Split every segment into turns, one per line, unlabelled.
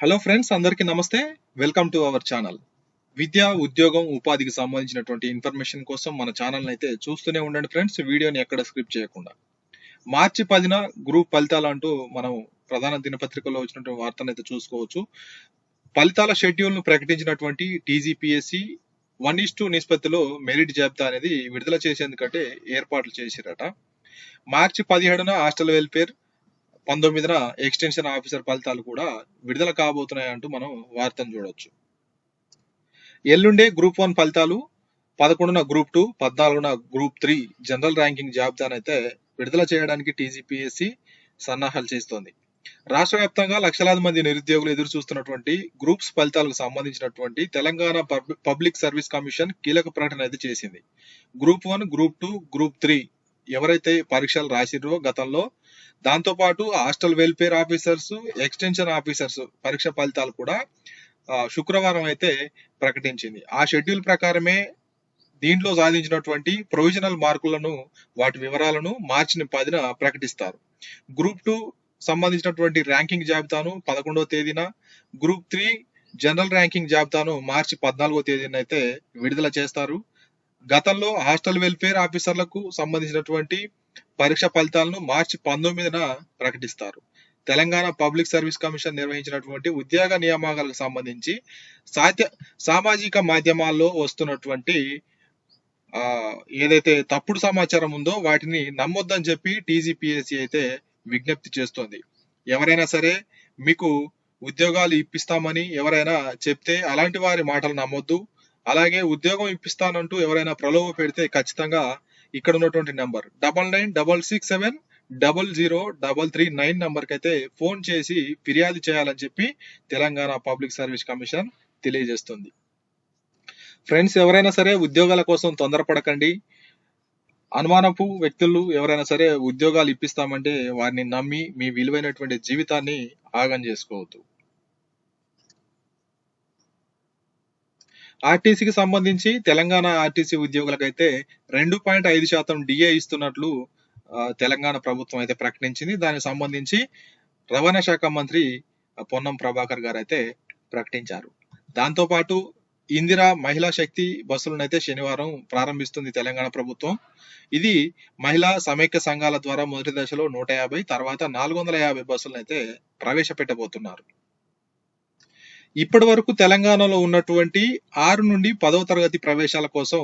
Hello friends అందరికీ నమస్తే. Welcome to our channel విద్య ఉద్యోగం ఉపాధికి సంబంధించినటువంటి ఇన్ఫర్మేషన్ కోసం మన ఛానల్ అయితే చూస్తూనే ఉండండి ఫ్రెండ్స్ వీడియోని ఎక్కడ స్క్రిప్ట్ చేయకుండా. మార్చి పదిన గ్రూప్ ఫలితాలు అంటూ మనం ప్రధాన దినపత్రికలో వచ్చినటువంటి వార్తను అయితే చూసుకోవచ్చు. ఫలితాల షెడ్యూల్ను ప్రకటించినటువంటి టీజీపీఎస్సి వన్ ఇస్ టూ నిష్పత్తిలో మెరిట్ జాబితా అనేది విడుదల చేసేందుకంటే ఏర్పాట్లు చేసిరట. మార్చి పదిహేడున హాస్టల్ వెల్ఫేర్ పంతొమ్మిదిన ఎక్స్టెన్షన్ ఆఫీసర్ ఫలితాలు కూడా విడుదల కాబోతున్నాయంటూ మనం వార్తను చూడవచ్చు ఎల్లుండే గ్రూప్ వన్ ఫలితాలు పదకొండున గ్రూప్ టూ పద్నాలుగున గ్రూప్ త్రీ జనరల్ ర్యాంకింగ్ జాబితానైతే విడుదల చేయడానికి టీజీపీఎస్సి సన్నాహాలు చేస్తోంది. రాష్ట్ర వ్యాప్తంగా లక్షలాది మంది నిరుద్యోగులు ఎదురు చూస్తున్నటువంటి గ్రూప్స్ ఫలితాలకు సంబంధించినటువంటి Telangana pub- public service commission కీలక ప్రకటన అయితే చేసింది. Group one group two group three ఎవరైతే పరీక్షలు రాసిరో గతంలో దాంతో పాటు hostel welfare officers extension officers పరీక్ష ఫలితాలు కూడా శుక్రవారం అయితే ప్రకటించింది. ఆ షెడ్యూల్ ప్రకారమే దీంట్లో సాధించినటువంటి ప్రొవిజనల్ మార్కులను వాటి వివరాలను మార్చి పదిన ప్రకటిస్తారు. గ్రూప్ టూ సంబంధించినటువంటి ర్యాంకింగ్ జాబితాను పదకొండవ తేదీన గ్రూప్ త్రీ జనరల్ ర్యాంకింగ్ జాబితాను మార్చి పద్నాలుగో తేదీన అయితే విడుదల చేస్తారు. గతంలో హాస్టల్ వెల్ఫేర్ ఆఫీసర్లకు సంబంధించినటువంటి పరీక్ష ఫలితాలను మార్చి పంతొమ్మిదిన ప్రకటిస్తారు. తెలంగాణ పబ్లిక్ సర్వీస్ కమిషన్ నిర్వహించినటువంటి ఉద్యోగ నియామకాలకు సంబంధించి సాధ్య సామాజిక మాధ్యమాల్లో వస్తున్నటువంటి ఆ ఏదైతే తప్పుడు సమాచారం ఉందో వాటిని నమ్మొద్దని చెప్పి టీజీపీఎస్సీ అయితే విజ్ఞప్తి చేస్తోంది. ఎవరైనా సరే మీకు ఉద్యోగాలు ఇప్పిస్తామని ఎవరైనా చెప్తే అలాంటి వారి మాటలు నమ్మొద్దు. అలాగే ఉద్యోగం ఇప్పిస్తానంటూ ఎవరైనా ప్రలోభ పెడితే ఖచ్చితంగా ఇక్కడ ఉన్నటువంటి number. Double nine double six seven double zero double three nine నంబర్కి అయితే ఫోన్ చేసి ఫిర్యాదు చేయాలని చెప్పి తెలంగాణ పబ్లిక్ సర్వీస్ కమిషన్ తెలియజేస్తుంది. ఫ్రెండ్స్ ఎవరైనా సరే ఉద్యోగాల కోసం తొందరపడకండి. అనుమానపు వ్యక్తులు ఎవరైనా సరే ఉద్యోగాలు ఇప్పిస్తామంటే వారిని నమ్మి మీ విలువైనటువంటి జీవితాన్ని ఆగం చేసుకోవద్దు. ఆర్టీసీకి సంబంధించి తెలంగాణ ఆర్టీసీ ఉద్యోగులకైతే రెండు పాయింట్ ఐదు శాతం డిఏ ఇస్తున్నట్లు తెలంగాణ ప్రభుత్వం అయితే ప్రకటించింది. దానికి సంబంధించి రవాణా శాఖ మంత్రి పొన్నం ప్రభాకర్ గారు అయితే ప్రకటించారు. దాంతో పాటు ఇందిరా మహిళా శక్తి బస్సులను అయితే శనివారం ప్రారంభిస్తుంది తెలంగాణ ప్రభుత్వం. ఇది మహిళా సమైక్య సంఘాల ద్వారా మొదటి దశలో నూట యాభై తర్వాత నాలుగు వందల యాభై బస్సులను అయితే ప్రవేశపెట్టబోతున్నారు. ఇప్పటి వరకు తెలంగాణలో ఉన్నటువంటి ఆరు నుండి పదవ తరగతి ప్రవేశాల కోసం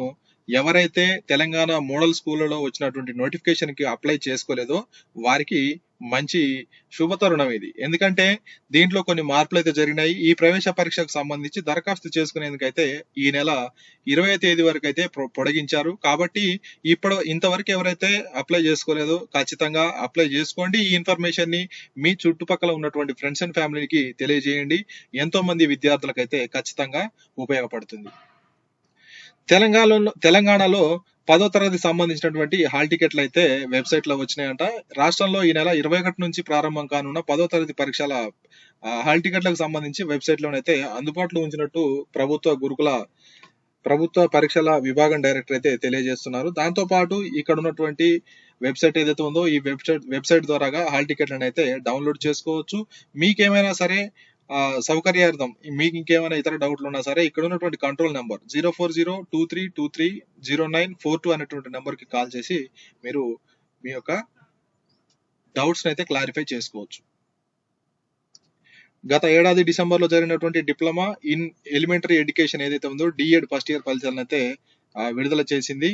ఎవరైతే తెలంగాణ మోడల్ స్కూళ్ళలో వచ్చినటువంటి నోటిఫికేషన్కి అప్లై చేసుకోలేదో వారికి మంచి శుభతరుణం ఇది. ఎందుకంటే దీంట్లో కొన్ని మార్పులు అయితే జరిగినాయి. ఈ ప్రవేశ పరీక్షకు సంబంధించి దరఖాస్తు చేసుకునేందుకైతే ఈ నెల ఇరవై తేదీ వరకు అయితే పొ- పొడిగించారు. కాబట్టి ఇప్పుడు ఇంతవరకు ఎవరైతే అప్లై చేసుకోలేదో ఖచ్చితంగా అప్లై చేసుకోండి. ఈ ఇన్ఫర్మేషన్ని మీ చుట్టుపక్కల ఉన్నటువంటి ఫ్రెండ్స్ అండ్ ఫ్యామిలీకి తెలియజేయండి. ఎంతో మంది విద్యార్థులకైతే ఖచ్చితంగా ఉపయోగపడుతుంది. తెలంగాణలో తెలంగాణలో పదో తరగతి సంబంధించినటువంటి హాల్ టికెట్లు అయితే వెబ్సైట్లో వచ్చినాయంట. రాష్ట్రంలో ఈ నెల ఇరవై ఒకటి నుంచి ప్రారంభం కానున్న పదో తరగతి పరీక్షల హాల్ టికెట్లకు సంబంధించి వెబ్సైట్ లోనైతే అందుబాటులో ఉంచినట్టు ప్రభుత్వ గురుకుల ప్రభుత్వ పరీక్షల విభాగం డైరెక్టర్ అయితే తెలియజేస్తున్నారు. దాంతో పాటు ఇక్కడ ఉన్నటువంటి వెబ్సైట్ ఏదైతే ఉందో ఈ వెబ్సైట్ వెబ్సైట్ ద్వారాగా హాల్ టికెట్లను అయితే డౌన్లోడ్ చేసుకోవచ్చు. మీకేమైనా సరే సౌకర్యార్థం. మీకు ఇంకేమైనా ఇతర డౌట్లు ఉన్నా సరే ఇక్కడ ఉన్నటువంటి control number zero four zero two three two three zero nine four two అనేటువంటి నెంబర్కి కాల్ చేసి మీరు మీ యొక్క డౌట్స్ అయితే క్లారిఫై చేసుకోవచ్చు. గత ఏడాది డిసెంబర్లో జరిగినటువంటి డిప్లొమా ఇన్ ఎలిమెంటరీ ఎడ్యుకేషన్ ఏదైతే ఉందో డిఎడ్ ఫస్ట్ ఇయర్ ఫలితాలను అయితే విడుదల చేసింది.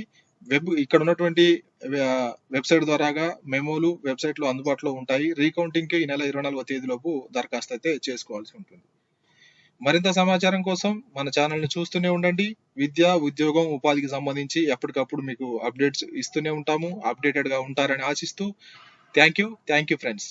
వెబ్ ఇక్కడ ఉన్నటువంటి వెబ్సైట్ ద్వారాగా మెమోలు వెబ్సైట్లు అందుబాటులో ఉంటాయి. రీకౌంటింగ్కి ఈ నెల ఇరవై నాలుగో తేదీలోపు దరఖాస్తు అయితే చేసుకోవాల్సి ఉంటుంది. మరింత సమాచారం కోసం మన ఛానల్ని చూస్తూనే ఉండండి. విద్య ఉద్యోగం ఉపాధికి సంబంధించి ఎప్పటికప్పుడు మీకు అప్డేట్స్ ఇస్తూనే ఉంటాము. అప్డేటెడ్గా ఉంటారని ఆశిస్తూ thank you. Thank you friends.